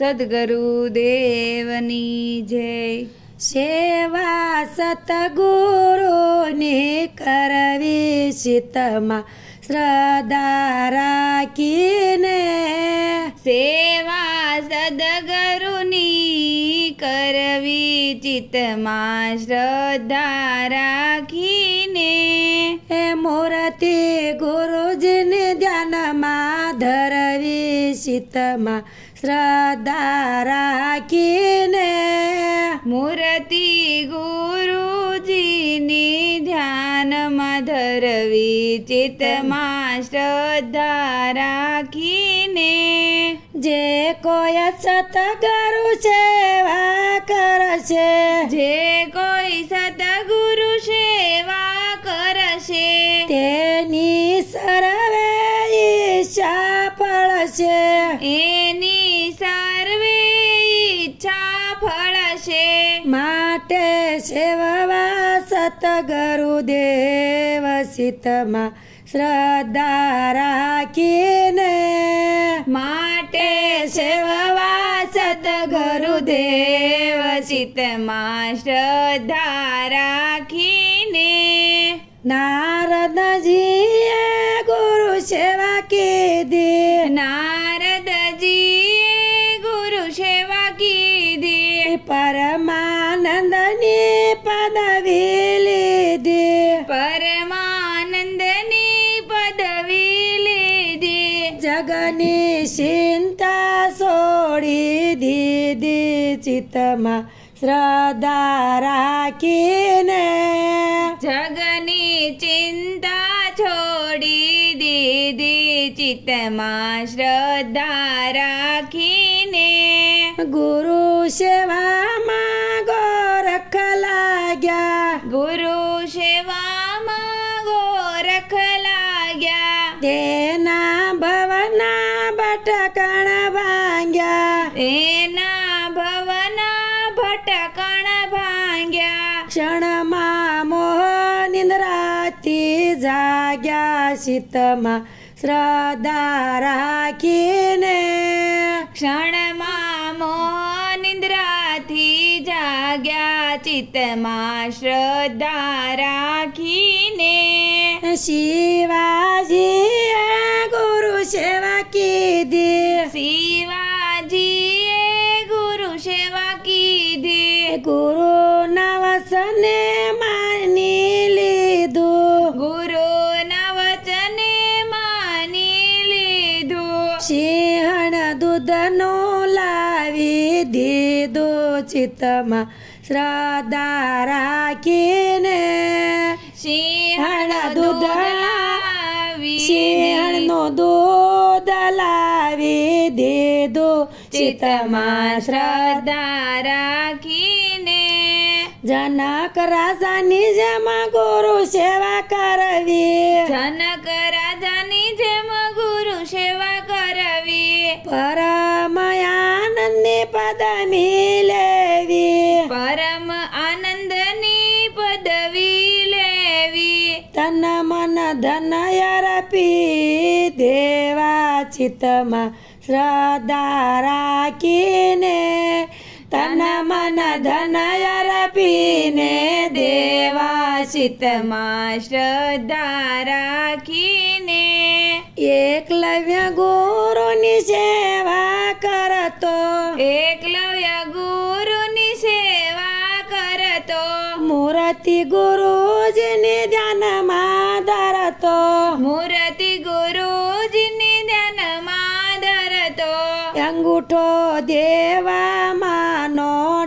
સદગુરુદેવની જય. સેવા સતગુરુની કરવી શીતમાં શ્રદ્ધા રાખીને. સેવા સદગુરુની કરવી ચિત્તમાં શ્રદ્ધા રાખીને. એ મૂર્તિ ગુરુજીને ધ્યાનમાં ધરવી શીતમાં શ્રદ્ધા રાખીને મૂર્તિ ગુરુજીની ધ્યાનમાં ધરવી ચિત્તમાં શ્રદ્ધા રાખીને જે કોઈ સતગુરુ સેવા કરશે, જે કોઈ સતગુરુ ફળશે? એની સર્વે ઈચ્છા ફળશે. માટે સેવવા સતગુરુ દેવ સીતમાં શ્રદ્ધા રાખીને. માટે સેવવા સદગુરુદેવ ચિત્તમાં શ્રદ્ધા રાખીને. નારદજીએ નારદજીએ ગુરુ સેવા કીધી, પરમાનંદની પદવી લીધી. પરમાનંદની પદવી લીધી. જગની ચિંતા છોડી દીધી, ચિત્તમાં શ્રદ્ધા રાખીને. જગની ચિંતા દીધી ચિત્તમાં શ્રદ્ધા રાખીને. ગુરુ સેવામાં ગોરખ લાગ્યા. ગુરુ સેવામાં ગોરખ લાગ્યા. તેના ભવના ભટકણ ભાંગ્યા. એના ભવના ભટકણ ભાંગ્યા. ક્ષણમાં મોહ નિંદ્રાથી જાગ્યા શીતમાં શ્રદ્ધા રાખીને ક્ષણમાં મોહ નિંદ્રાથી જાગ્યા ચિત્તમાં શ્રદ્ધા રાખીને શિવાજીએ ચિત્તમાં શ્રદ્ધા રાખીને સિંહણ દૂધ લાવી સિંહણનો દૂધ લાવી દીધો ચિત્તમાં શ્રદ્ધા રાખીને જનક રાજાની જેમ ગુરુ સેવા કરવી જનક રાજાની જેમ ગુરુ સેવા કરવી પરમ આનંદ પદ લેવી તન મન ધન અર્પી દેવા ચિતમાં શ્રદ્ધા રાખીને તન મન ધન અર્પીને દેવા ચિતમાં શ્રદ્ધા રાખીને એકલવ્ય ગુરુની સેવા કરતો એકલવ્ય ગુરુની સેવા કરતો મૂર્તિ ગુરુજીની અંગૂઠો દેવામાં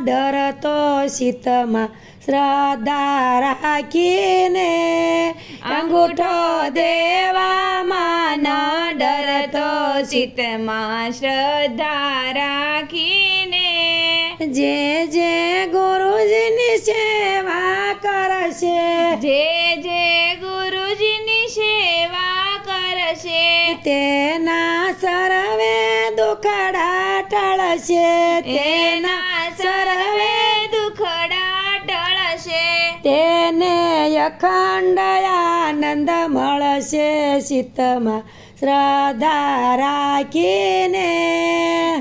ડરતો શીતમાં શ્રદ્ધા રાખીને. અંગૂઠો દેવામાં ન ડરતો શીતમાં શ્રદ્ધા રાખીને. જે જે ગુરુજીની ટળશે તેના સર્વે દુખડા ટળશે તેને અખંડ આનંદ મળશે શીતમાં શ્રદ્ધા રાખીને.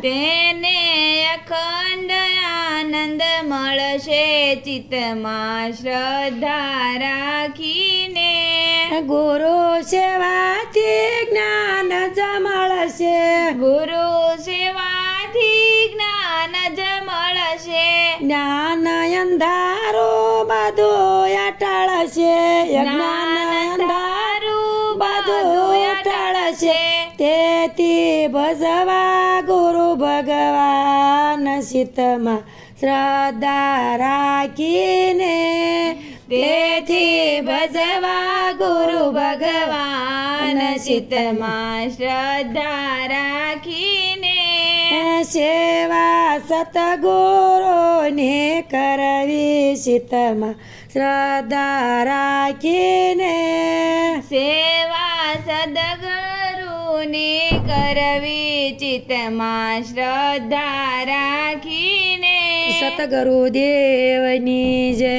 તેને અખંડ આનંદ મળશે ચિત્તમાં શ્રદ્ધા રાખીને. ગુરુ સેવાથી બધું અટળશે છે બધું તેથી ભજવા ગુરુ ભગવાન સીતમાં શ્રદ્ધા રાખીને તેથી ભજવા ગુરુ ભગવાન સીતમાં શ્રદ્ધા રાખીને સેવા સતગુરુને કરવી સીતમાં શ્રદ્ધા રાખીને સેવા સદગુરુને કરવી ચિત્તમાં શ્રદ્ધા રાખીને સતગુરુ દેવની જય